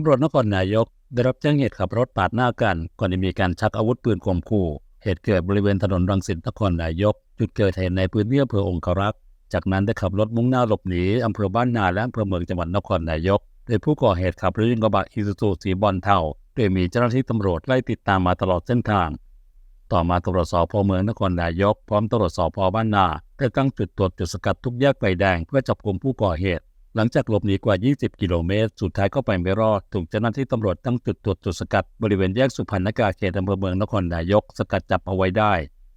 ตำรวจนครนายก ได้รับแจ้งเหตุขับรถปาดหน้ากัน ก่อนที่มีการชักอาวุธปืนข่มขู่ เหตุเกิดบริเวณถนนรังสิตนครนายก จุดเกิดเหตุในพื้นที่อำเภอองครักษ์ จากนั้นได้ขับรถมุ่งหน้าหลบหนีอำเภอบ้านนาและอำเภอเมืองจังหวัดนครนายก โดยผู้ก่อเหตุขับรถยนต์กระบะอีซูซูสีบอลเทา โดยมีเจ้าหน้าที่ตำรวจไล่ติดตามมาตลอดเส้นทาง ต่อมาตำรวจสพเมืองนครนายก พร้อมตำรวจสพบ้านนาได้ตั้งจุดตรวจจุดสกัดทุกแยกไฟแดงเพื่อจับกลุ่มผู้ก่อเหตุ หลังจากหลบหนีกว่า 20 กิโลเมตร สุดท้ายก็ไปไม่รอด ถูกเจ้าหน้าที่ตำรวจตั้งจุดตรวจจุดสกัด บริเวณแยกสุพรรณกาเขตอำเภอเมืองนครนายก สกัดจับเอาไว้ได้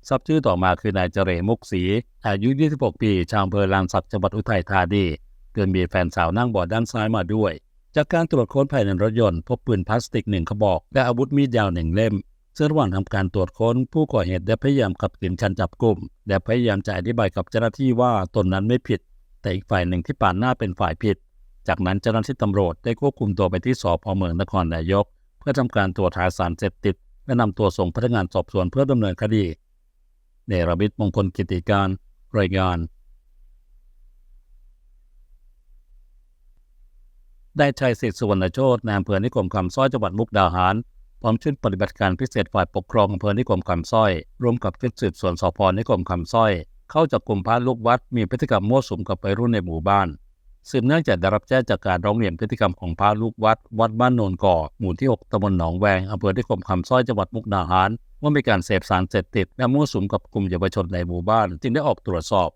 ทราบชื่อต่อมาคือนายเจเรมุกศรีอายุ 26 ปีชาวอำเภอลานสักจังหวัดอุทัยธานีเกิดมีแฟนสาวนั่งเบาะด้านซ้ายมาด้วย จากการตรวจค้นภายในรถยนต์พบปืนพลาสติกหนึ่งกระบอกและอาวุธมีดยาวหนึ่งเล่มซึ่งระหว่างทำการตรวจค้น ผู้ก่อเหตุได้พยายามขับขืนคันจับกลุ่มและพยายามจะอธิบายกับเจ้าหน้าที่ว่าตนนั้นไม่ผิด แต่อีกฝ่ายหนึ่งที่ปาดหน้าเป็นฝ่ายผิด จากนั้นเจ้าหน้าที่ตำรวจได้ควบคุมตัวไปที่สพเมืองนครนายก เพื่อทำการตรวจหาสารเสพติดและนำตัวส่งพนักงานสอบสวนเพื่อดำเนินคดีเนรมิตมงคลกิติการรายงาน ได้ชัยสิทธิสุวรรณโชตในอำเภอนิคมคำสร้อยจังหวัดมุกดาหารพร้อมชุดปฏิบัติการพิเศษฝ่ายปกครองอำเภอนิคมคำสร้อยร่วมกับชุดสืบสวนสพนิคมคำสร้อย เข้าจับกลุ่มพระลูกวัดมีพฤติกรรมมั่วสุมกับไปรุ่นในหมู่บ้านสืบเนื่องจากได้รับแจ้งจากการร้องเรียนพฤติกรรมของพระลูกวัด วัดบ้านโนนก่อ หมู่ที่ 6ตำบลหนองแวงอำเภอนิคมคำสร้อยจังหวัดมุกดาหารว่ามีการเสพสารเสพติดและมั่วสุมกับกลุ่มเยาวชนในหมู่บ้าน จึงได้ออกตรวจสอบ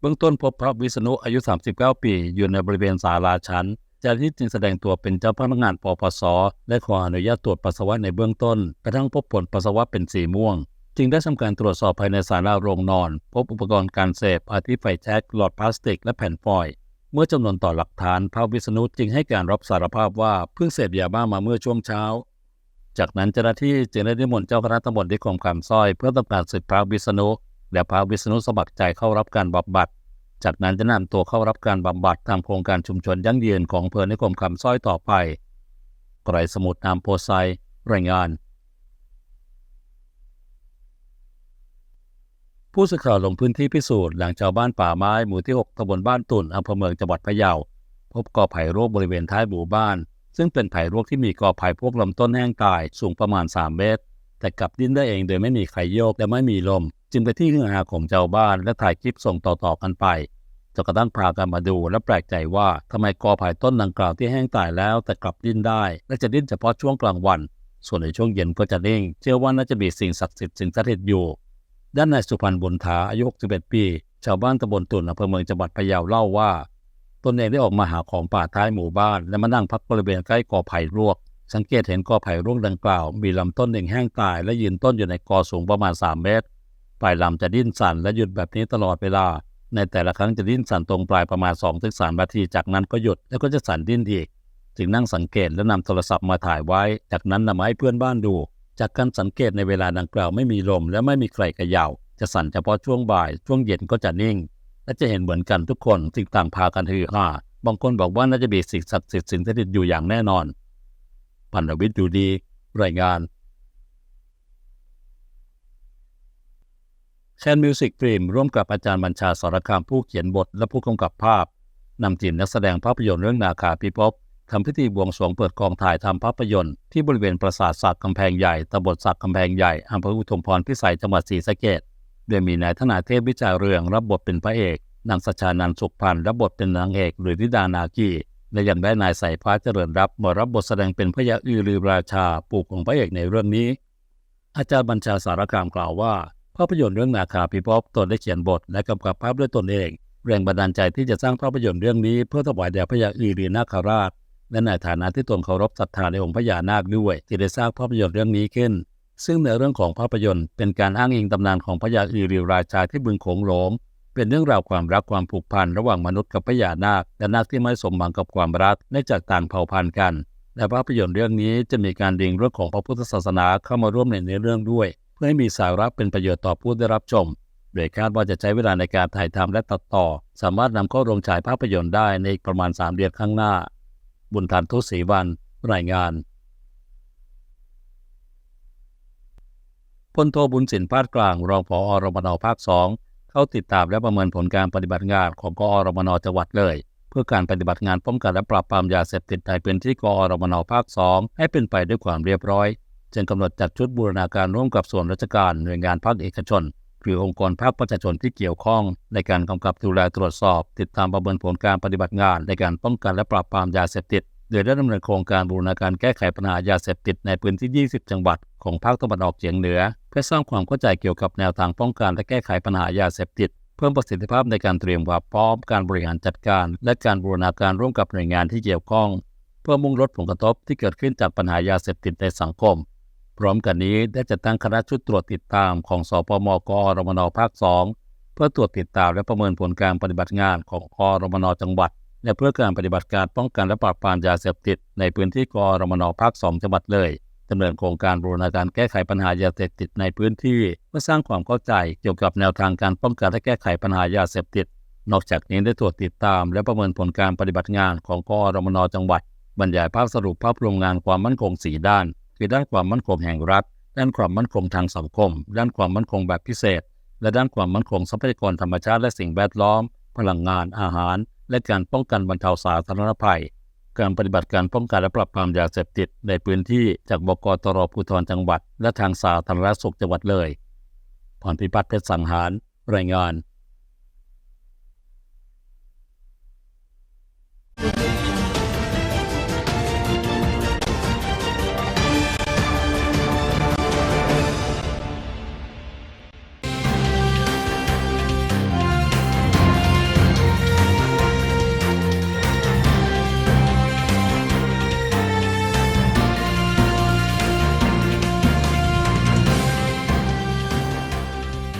เบื้องต้นพบพระวิษณุอายุ 39 ปี อยู่ในบริเวณศาลาชั้นเจ้าหน้าที่จึงแสดงตัวเป็นเจ้าพนักงานปปสและขออนุญาตตรวจปัสสาวะในเบื้องต้น กระทั่งพบผลปัสสาวะเป็นสีม่วง จึงได้ทำการตรวจสอบภายในศาลาโรงนอน พบอุปกรณ์การเสพอาทิไฟแช็กหลอดพลาสติก และแผ่นฟอยล์เมื่อจำนวนต่อหลักฐานพระวิษณุจึงให้การรับสารภาพว่าเพิ่งเสพยาบ้ามาเมื่อช่วงเช้า จากนั้นเจ้าหน้าที่จึงได้นิมนต์เจ้าคณะตำบลนิคมคำสร้อย เพื่อทำการศึกพระวิษณุและพระวิษณุสมัครใจเข้ารับการบำบัด จากนั้นจะนำตัวเข้ารับการบำบัดตามโครงการชุมชนยั่งยืนของอำเภอนิคมคำสร้อยต่อไปไกรสมุทรนามโพไซรายงาน ผู้สื่อข่าวลงพื้นที่พิสูจน์หลังชาวบ้านป่าไม้หมู่ที่ 6ตำบลบ้านตุ่นอำเภอเมืองจังหวัดพะเยา พบกอไผ่รวกบริเวณท้ายหมู่บ้าน ซึ่งเป็นไผ่รวกที่มีกอไผ่พวกลำต้นแห้งตายสูงประมาณ 3 เมตร แต่กลับดิ้นได้เองโดยไม่มีใครโยกและไม่มีลม จึงไปที่ฮือฮาของชาวบ้านและถ่ายคลิปส่งต่อๆกันไปจนกระทั่งพากันมาดูและแปลกใจว่าทำไมกอไผ่ต้นดังกล่าวที่แห้งตายแล้ว แต่กลับดิ้นได้ และจะดิ้นเฉพาะช่วงกลางวัน ส่วนในช่วงเย็นก็จะนิ่ง เชื่อว่าน่าจะมีสิ่งศักดิ์สิทธิ์สิงสถิตอยู่ ด้านนายสุพรรณบุญถาอายุ61ปี ชาวบ้านตำบลตุ่นอำเภอเมืองจังหวัดพะเยาเล่าว่า ตนเองได้ออกมาหาของป่าท้ายหมู่บ้าน และมานั่งพักบริเวณใกล้กอไผ่รวก สังเกตเห็นกอไผ่รวกดังกล่าว มีลำต้นหนึ่งแห้งตาย และยืนต้นอยู่ในกอสูงประมาณ 3 เมตร ปลายลำจะดิ้นสั่นและหยุดแบบนี้ตลอดเวลา ในแต่ละครั้งจะดิ้นสั่นตรงปลายประมาณ2-3นาที จากนั้นก็หยุดแล้วก็จะสั่นดิ้นอีก จึงนั่งสังเกตและนำโทรศัพท์มาถ่ายไว้ จากนั้นนำมาให้เพื่อนบ้านดู จากการสังเกตในเวลาดังกล่าวไม่มีลมและไม่มีใครเขย่า จะสั่นเฉพาะช่วงบ่าย ช่วงเย็นก็จะนิ่ง และจะเห็นเหมือนกันทุกคนจึงต่างพากันฮือฮาบางคนบอกว่าน่าจะมีสิ่งศักดิ์สิทธิ์สิงสถิตอยู่อย่างแน่นอน พันธวิทย์อยู่ดี รายงานแคนมิวสิกฟิล์มร่วมกับอาจารย์บัญชาสารคามผู้เขียนบทและผู้กำกับภาพนำทีมนักแสดงภาพยนตร์เรื่องนาคาพิภพ ทำพิธีบวงสรวงเปิดกองถ่ายทำภาพยนตร์ที่บริเวณปราสาทสักกำแพงใหญ่ตำบลสักกำแพงใหญ่อำเภออุทุมพรพิสัยจังหวัดศรีสะเกษโดยมีนายธนาเทพวิจารเรืองรับบทเป็นพระเอกนางสชานันสุขพันธ์รับบทเป็นนางเอกหรือธิดานาคีและยังได้นายใส่ฟ้าเจริญรับมารับบทแสดงเป็นพระยาอือรือราชาปู่ของพระเอกในเรื่องนี้ อาจารย์บัญชาสารคามกล่าวว่าภาพยนตร์เรื่องนาคาพิภพตนได้เขียนบทและกำกับภาพด้วยตนเอง แรงบันดาลใจที่จะสร้างภาพยนตร์เรื่องนี้เพื่อถวายแด่พระยาอือรือนาคราช และในฐานะที่ตนเคารพศรัทธาในองค์พญานาคด้วยที่ได้สร้างภาพยนตร์เรื่องนี้ขึ้น ซึ่งในเรื่องของภาพยนตร์ เป็นการอ้างอิงตำนานของพระยาอือรือราชาที่บึงโขงหลงเป็นเรื่องราวความรักความผูกพันระหว่างมนุษย์กับพญานาคและนาคที่ไม่สมหวังกับความรักเนื่องจากต่างเผ่าพันธุ์กันและภาพยนตร์เรื่องนี้จะมีการดึงเรื่องของพระพุทธศาสนาเข้ามาร่วมในเนื้อเรื่องด้วย เพื่อให้มีสาระเป็นประโยชน์ต่อผู้ได้รับชม โดยคาดว่าจะใช้เวลาในการถ่ายทำและตัดต่อ สามารถนำเข้าโรงฉายภาพยนตร์ได้ในอีกประมาณ 3 เดือนข้างหน้า บุญทันทุศรีวันรายงานพลโทบุญสินพาดกลางรองผอรมนภาค2เข้าติดตามและประเมินผลการปฏิบัติงานของกอรมนจังหวัดเลย เพื่อการปฏิบัติงานป้องกันและปราบปรามยาเสพติดในพื้นที่กอรมนภาค2ให้เป็นไปด้วยความเรียบร้อย จึงกำหนดจัดชุดบูรณาการร่วมกับส่วนราชการหน่วยงานภาคเอกชน หรือองค์กรภาคประชาชนที่เกี่ยวข้อง ในการกำกับดูแลตรวจสอบ ติดตามประเมินผลการปฏิบัติงาน ในการป้องกันและปราบปรามยาเสพติด โดยได้ดำเนินโครงการบูรณาการแก้ไขปัญหายาเสพติดในพื้นที่ 20 จังหวัดของภาคตะวันออกเฉียงเหนือ เพื่อสร้างความเข้าใจเกี่ยวกับแนวทางป้องกันและแก้ไขปัญหายาเสพติดเพิ่มประสิทธิภาพในการเตรียมความพร้อมการบริหารจัดการ และการบูรณาการร่วมกับหน่วยงานที่เกี่ยวข้อง เพื่อมุ่งลดผลกระทบที่เกิดขึ้นจากปัญหายาเสพติดในสังคม พร้อมกันนี้ได้จัดตั้งคณะชุดตรวจติดตามของสปมกอรมนภาค 2 เพื่อตรวจติดตามและประเมินผลการปฏิบัติงานของกอรมนจังหวัด และเพื่อการปฏิบัติการป้องกันและปราบปรามยาเสพติด ในพื้นที่กอรมนภาค 2 จังหวัดเลยดำเนินโครงการบูรณาการแก้ไขปัญหายาเสพติดในพื้นที่เพื่อสร้างความเข้าใจเกี่ยวกับแนวทางการป้องกันและแก้ไขปัญหายาเสพติด นอกจากนี้ได้ตรวจติดตาม และประเมินผลการปฏิบัติงานของกอรมนจังหวัด บรรยายภาพสรุปภาพรวมงานความมั่นคงสีด้าน คือด้านความมั่นคงแห่งรัฐ ด้านความมั่นคงทางสังคม ด้านความมั่นคงแบบพิเศษ และด้านความมั่นคงทรัพยากรธรรมชาติและสิ่งแวดล้อม พลังงานอาหาร และการป้องกันบรรเทาสาธารณภัย การปฏิบัติการป้องกันและปราบปรามยาเสพติดในพื้นที่จากบกตรภูธรจังหวัด และทางสาธารณสุขจังหวัดเลยพรพิพัฒน์เพชรสังหาร รายงาน